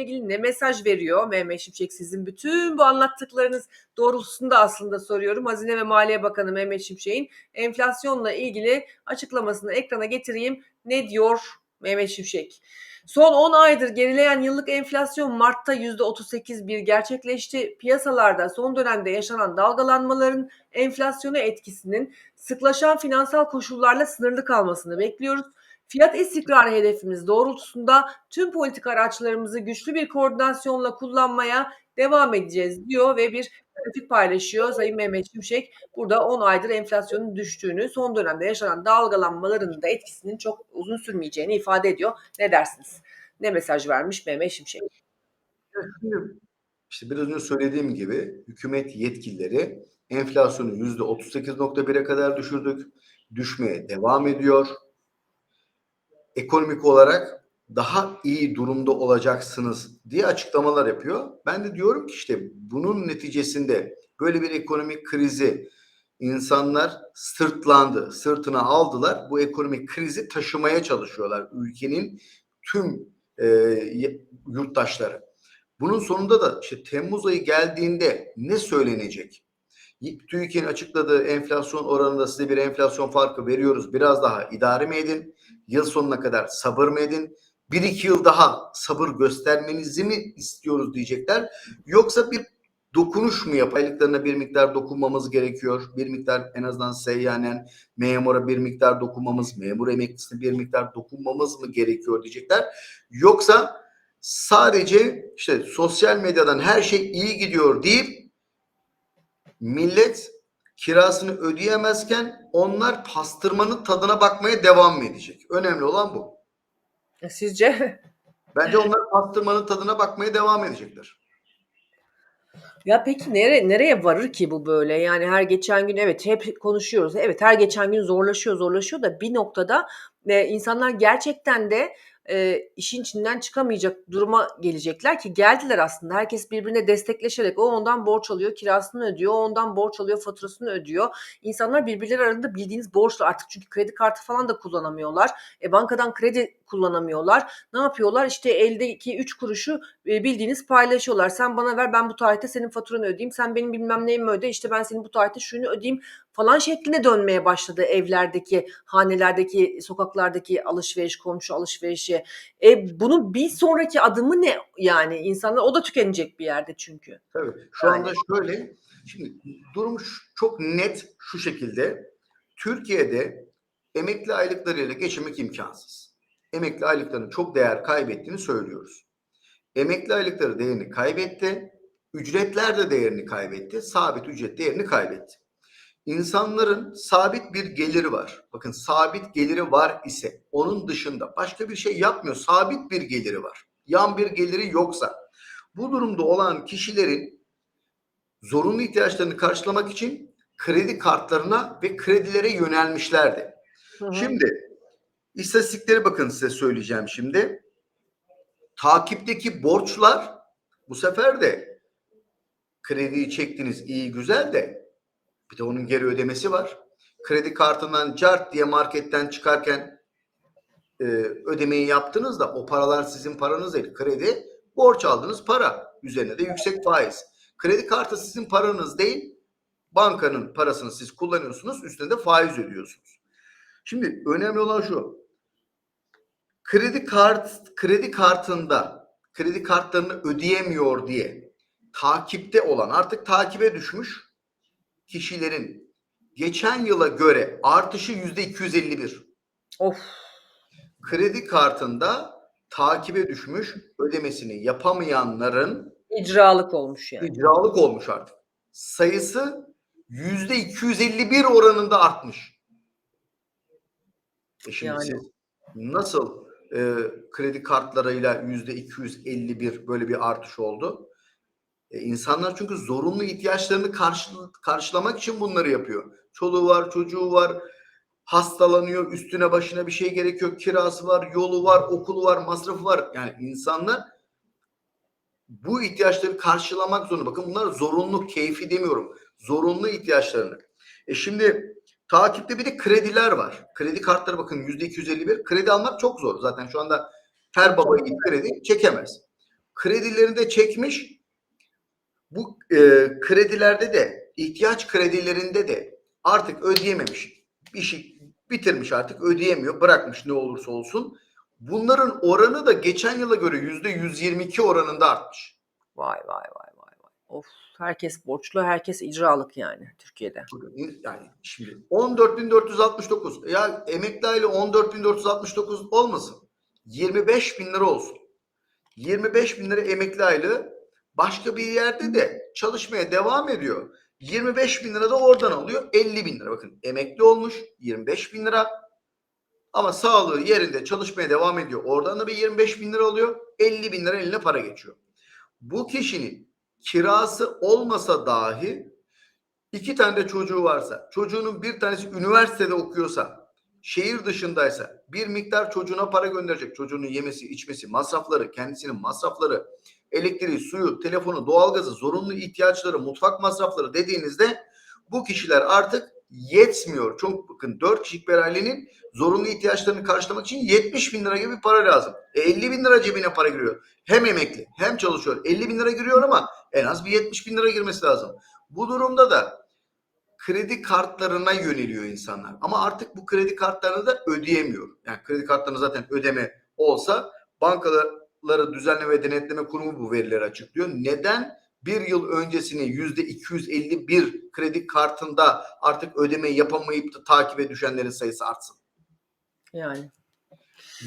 ilgili ne mesaj veriyor Mehmet Şimşek sizin bütün bu anlattıklarınız doğrultusunda aslında soruyorum. Hazine ve Maliye Bakanı Mehmet Şimşek'in enflasyonla ilgili açıklamasını ekrana getireyim. Ne diyor Mehmet Şimşek? Son 10 aydır gerileyen yıllık enflasyon Mart'ta %38,1 gerçekleşti. Piyasalarda son dönemde yaşanan dalgalanmaların enflasyona etkisinin sıklaşan finansal koşullarla sınırlı kalmasını bekliyoruz. Fiyat istikrarı hedefimiz doğrultusunda tüm politik araçlarımızı güçlü bir koordinasyonla kullanmaya devam edeceğiz diyor ve bir grafik paylaşıyor Sayın Mehmet Şimşek. Burada 10 aydır enflasyonun düştüğünü, son dönemde yaşanan dalgalanmaların da etkisinin çok uzun sürmeyeceğini ifade ediyor. Ne dersiniz? Ne mesaj vermiş Mehmet Şimşek? İşte biraz önce söylediğim gibi hükümet yetkilileri enflasyonu %38.1'e kadar düşürdük. Düşmeye devam ediyor ekonomik olarak daha iyi durumda olacaksınız diye açıklamalar yapıyor. Ben de diyorum ki işte bunun neticesinde böyle bir ekonomik krizi insanlar sırtlandı, sırtına aldılar. Bu ekonomik krizi taşımaya çalışıyorlar ülkenin tüm e, yurttaşları. Bunun sonunda da işte Temmuz ayı geldiğinde ne söylenecek? TÜİK'in açıkladığı enflasyon oranında size bir enflasyon farkı veriyoruz. Biraz daha idare mi edin? Yıl sonuna kadar sabır mı edin? Bir iki yıl daha sabır göstermenizi mi istiyoruz diyecekler. Yoksa bir dokunuş mu yap? Aylıklarına bir miktar dokunmamız gerekiyor. Bir miktar en azından seyyanen memura bir miktar dokunmamız, memur emeklisine bir miktar dokunmamız mı gerekiyor diyecekler. Yoksa sadece işte sosyal medyadan her şey iyi gidiyor deyip millet kirasını ödeyemezken onlar pastırmanın tadına bakmaya devam mı edecek? Önemli olan bu. E, sizce? Bence onlar pastırmanın tadına bakmaya devam edecekler. Ya peki nereye nereye varır ki bu böyle? Yani her geçen gün evet hep konuşuyoruz. Evet her geçen gün zorlaşıyor zorlaşıyor da bir noktada e, insanlar gerçekten de e, işin içinden çıkamayacak duruma gelecekler ki geldiler aslında. Herkes birbirine destekleşerek o ondan borç alıyor, kirasını ödüyor, o ondan borç alıyor, faturasını ödüyor. İnsanlar birbirleri arasında bildiğiniz borçlu artık çünkü kredi kartı falan da kullanamıyorlar. E, bankadan kredi kullanamıyorlar. Ne yapıyorlar? İşte eldeki 3 kuruşu e, bildiğiniz paylaşıyorlar. Sen bana ver ben bu tarihte senin faturanı ödeyeyim. Sen benim bilmem neyimi öde. İşte ben senin bu tarihte şunu ödeyeyim falan şekline dönmeye başladı evlerdeki, hanelerdeki, sokaklardaki alışveriş, komşu alışverişi. E bunun bir sonraki adımı ne? Yani insanlar o da tükenecek bir yerde çünkü. Tabii. Şu yani. anda şöyle şimdi durum çok net şu şekilde. Türkiye'de emekli aylıklarıyla geçinmek imkansız. Emekli aylıklarının çok değer kaybettiğini söylüyoruz. Emekli aylıkları değerini kaybetti. Ücretler de değerini kaybetti. Sabit ücret değerini kaybetti. İnsanların sabit bir geliri var. Bakın sabit geliri var ise onun dışında başka bir şey yapmıyor. Sabit bir geliri var. Yan bir geliri yoksa bu durumda olan kişilerin zorunlu ihtiyaçlarını karşılamak için kredi kartlarına ve kredilere yönelmişlerdi. Hı hı. Şimdi istatistikleri bakın size söyleyeceğim şimdi. Takipteki borçlar bu sefer de krediyi çektiniz iyi güzel de bir de onun geri ödemesi var. Kredi kartından cart diye marketten çıkarken e, ödemeyi yaptınız da o paralar sizin paranız değil. Kredi borç aldınız para. Üzerine de yüksek faiz. Kredi kartı sizin paranız değil. Bankanın parasını siz kullanıyorsunuz. Üstüne de faiz ödüyorsunuz. Şimdi önemli olan şu. Kredi kart kredi kartında kredi kartlarını ödeyemiyor diye takipte olan artık takibe düşmüş kişilerin geçen yıla göre artışı yüzde 251. Of. Kredi kartında takibe düşmüş ödemesini yapamayanların icralık olmuş yani. İcralık olmuş artık. Sayısı yüzde 251 oranında artmış. E şimdi yani. siz nasıl e, kredi kartlarıyla yüzde 251 böyle bir artış oldu? E, insanlar çünkü zorunlu ihtiyaçlarını karşı, karşılamak için bunları yapıyor. Çoluğu var, çocuğu var, hastalanıyor, üstüne başına bir şey gerekiyor, kirası var, yolu var, okulu var, masrafı var. Yani insanlar bu ihtiyaçları karşılamak zorunda. Bakın bunlar zorunlu, keyfi demiyorum. Zorunlu ihtiyaçlarını. E şimdi takipte bir de krediler var. Kredi kartları bakın yüzde 251. Kredi almak çok zor. Zaten şu anda her baba kredi çekemez. kredilerini de çekmiş. Bu e, kredilerde de ihtiyaç kredilerinde de artık ödeyememiş. Bir şey bitirmiş artık ödeyemiyor. Bırakmış ne olursa olsun. Bunların oranı da geçen yıla göre yüzde 122 oranında artmış. Vay vay vay. Of herkes borçlu, herkes icralık yani Türkiye'de. Yani şimdi 14.469 ya emekli aile 14.469 olmasın. 25 bin lira olsun. 25 bin lira emekli aylığı başka bir yerde de çalışmaya devam ediyor. 25 bin lira da oradan alıyor. 50 bin lira. Bakın emekli olmuş 25 bin lira. Ama sağlığı yerinde çalışmaya devam ediyor. Oradan da bir 25 bin lira alıyor. 50 bin lira eline para geçiyor. Bu kişinin kirası olmasa dahi iki tane de çocuğu varsa, çocuğunun bir tanesi üniversitede okuyorsa, şehir dışındaysa bir miktar çocuğuna para gönderecek. Çocuğunun yemesi, içmesi, masrafları, kendisinin masrafları, elektriği, suyu, telefonu, doğalgazı, zorunlu ihtiyaçları, mutfak masrafları dediğinizde bu kişiler artık yetmiyor. Çok bakın 4 kişilik bir ailenin zorunlu ihtiyaçlarını karşılamak için 70 bin lira gibi bir para lazım. E 50 bin lira cebine para giriyor. Hem emekli hem çalışıyor. 50 bin lira giriyor ama en az bir 70 bin lira girmesi lazım. Bu durumda da kredi kartlarına yöneliyor insanlar. Ama artık bu kredi kartlarını da ödeyemiyor. Yani kredi kartlarını zaten ödeme olsa bankaları düzenleme ve denetleme kurumu bu verileri açıklıyor. Neden bir yıl öncesini yüzde 251 kredi kartında artık ödeme yapamayıp da takibe düşenlerin sayısı artsın? Yani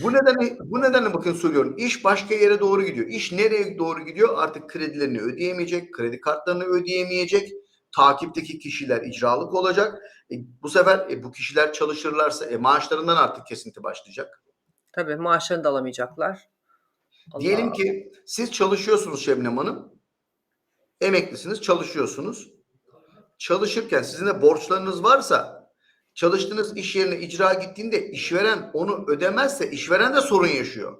Bu nedenle bu nedenle bakın söylüyorum. İş başka yere doğru gidiyor. İş nereye doğru gidiyor? Artık kredilerini ödeyemeyecek, kredi kartlarını ödeyemeyecek. Takipteki kişiler icralık olacak. E, bu sefer e, bu kişiler çalışırlarsa e, maaşlarından artık kesinti başlayacak. tabii maaşlarını da alamayacaklar. Allah. Diyelim ki siz çalışıyorsunuz Şebnem Hanım. Emeklisiniz, çalışıyorsunuz. Çalışırken sizin de borçlarınız varsa çalıştığınız iş yerine icra gittiğinde işveren onu ödemezse işveren de sorun yaşıyor.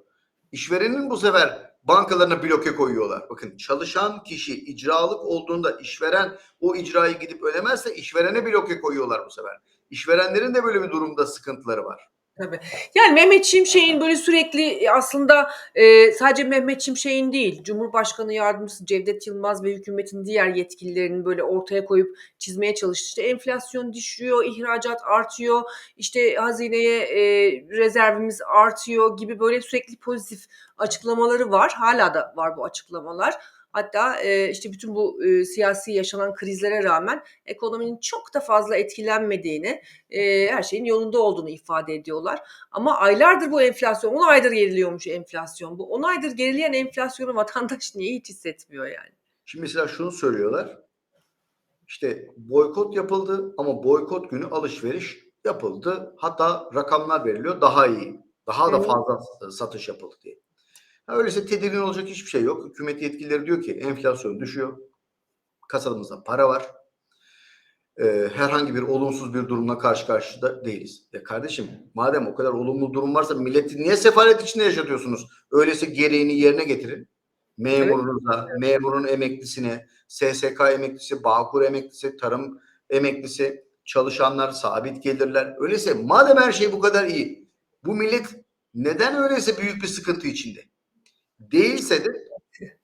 İşverenin bu sefer bankalarına bloke koyuyorlar. Bakın çalışan kişi icralık olduğunda işveren o icrayı gidip ödemezse işverene bloke koyuyorlar bu sefer. İşverenlerin de böyle bir durumda sıkıntıları var. Tabii. Yani Mehmet Şimşek'in böyle sürekli aslında e, sadece Mehmet Şimşek'in değil, Cumhurbaşkanı Yardımcısı Cevdet Yılmaz ve hükümetin diğer yetkililerinin böyle ortaya koyup çizmeye çalıştı. İşte enflasyon düşüyor, ihracat artıyor, işte hazineye e, rezervimiz artıyor gibi böyle sürekli pozitif açıklamaları var. Hala da var bu açıklamalar. Hatta e, işte bütün bu e, siyasi yaşanan krizlere rağmen ekonominin çok da fazla etkilenmediğini, e, her şeyin yolunda olduğunu ifade ediyorlar. Ama aylardır bu enflasyon, 10 aydır geriliyormuş enflasyon. Bu 10 aydır gerileyen enflasyonu vatandaş niye hiç hissetmiyor yani? Şimdi mesela şunu söylüyorlar. İşte boykot yapıldı ama boykot günü alışveriş yapıldı. Hatta rakamlar veriliyor daha iyi. Daha da fazla satış yapıldı diye. Ha, öyleyse tedirgin olacak hiçbir şey yok. Hükümet yetkilileri diyor ki enflasyon düşüyor. Kasamızda para var. Ee, herhangi bir olumsuz bir durumla karşı karşıya değiliz. Ya kardeşim madem o kadar olumlu durum varsa milleti niye sefalet içinde yaşatıyorsunuz? Öyleyse gereğini yerine getirin. Memurunuza, memurun emeklisine, SSK emeklisi, Bağkur emeklisi, tarım emeklisi, çalışanlar, sabit gelirler. Öyleyse madem her şey bu kadar iyi, bu millet neden öyleyse büyük bir sıkıntı içinde? Değilse de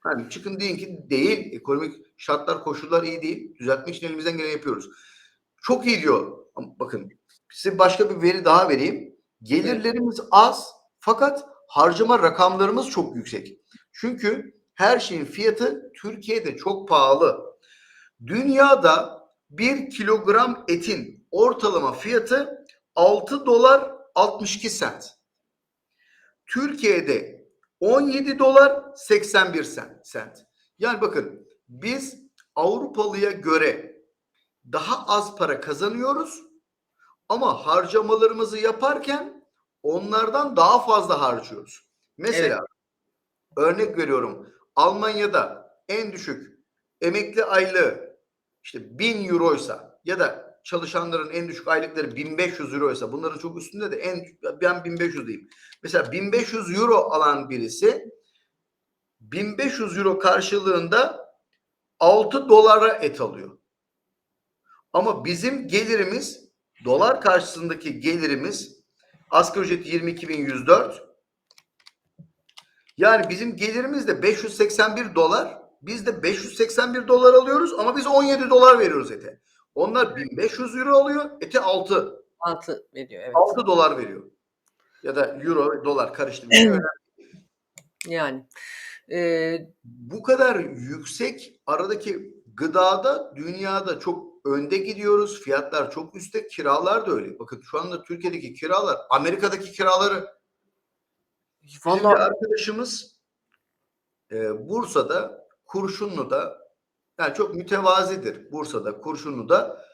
hani çıkın deyin ki değil, ekonomik şartlar, koşullar iyi değil. Düzeltmek için elimizden geleni yapıyoruz. Çok iyi diyor. Bakın size başka bir veri daha vereyim. Gelirlerimiz az fakat harcama rakamlarımız çok yüksek. Çünkü her şeyin fiyatı Türkiye'de çok pahalı. Dünyada bir kilogram etin ortalama fiyatı 6 dolar 62 sent. Türkiye'de 17 dolar 81 sent. Yani bakın biz Avrupalıya göre daha az para kazanıyoruz ama harcamalarımızı yaparken onlardan daha fazla harcıyoruz. Mesela örnek veriyorum Almanya'da en düşük emekli aylığı işte 1000 euroysa ya da çalışanların en düşük aylıkları 1500 euroysa bunların çok üstünde de en ben 1500 diyeyim. Mesela 1500 euro alan birisi 1500 euro karşılığında 6 dolara et alıyor. Ama bizim gelirimiz dolar karşısındaki gelirimiz asgari ücret 22.104 Yani bizim gelirimiz de 581 dolar. Biz de 581 dolar alıyoruz ama biz 17 dolar veriyoruz ete. Onlar 1500 euro alıyor, ete 6. 6 veriyor evet. 6 dolar veriyor. Ya da euro, dolar karıştı. bir öyle. Yani. Eee Bu kadar yüksek aradaki gıdada dünyada çok önde gidiyoruz. Fiyatlar çok üstte. Kiralar da öyle. Bakın şu anda Türkiye'deki kiralar Amerika'daki kiraları Vallahi arkadaşımız e, Bursa'da, Kurşunlu'da yani çok mütevazidir. Bursa'da, Kurşunlu'da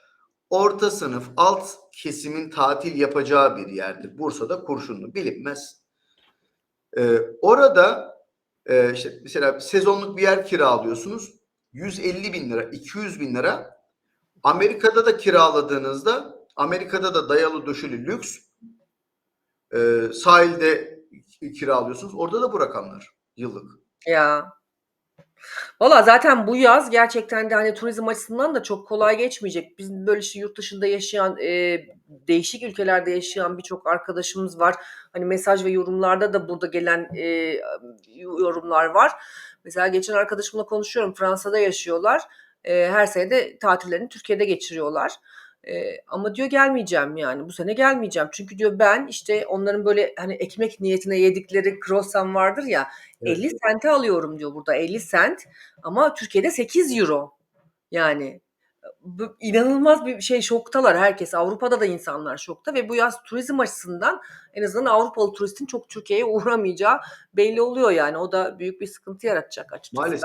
orta sınıf, alt kesimin tatil yapacağı bir yerdir. Bursa'da Kurşunlu bilinmez. E, orada e, işte mesela sezonluk bir yer kiralıyorsunuz. 150 bin lira, 200 bin lira. Amerika'da da kiraladığınızda Amerika'da da dayalı döşeli lüks e, sahilde kiralıyorsunuz. Orada da bu rakamlar yıllık. Ya. Valla zaten bu yaz gerçekten de hani turizm açısından da çok kolay geçmeyecek. Bizim böyle işte yurt dışında yaşayan, eee, değişik ülkelerde yaşayan birçok arkadaşımız var. Hani mesaj ve yorumlarda da burada gelen, eee, yorumlar var. Mesela geçen arkadaşımla konuşuyorum. Fransa'da yaşıyorlar. Eee, her sene de tatillerini Türkiye'de geçiriyorlar. Eee, ama diyor gelmeyeceğim yani. Bu sene gelmeyeceğim. Çünkü diyor ben işte onların böyle hani ekmek niyetine yedikleri croissant vardır ya Evet. 50 sente alıyorum diyor burada 50 sent ama Türkiye'de 8 euro. Yani inanılmaz bir şey şoktalar herkes. Avrupa'da da insanlar şokta ve bu yaz turizm açısından en azından Avrupalı turistin çok Türkiye'ye uğramayacağı belli oluyor yani. O da büyük bir sıkıntı yaratacak açıkçası. Maalesef.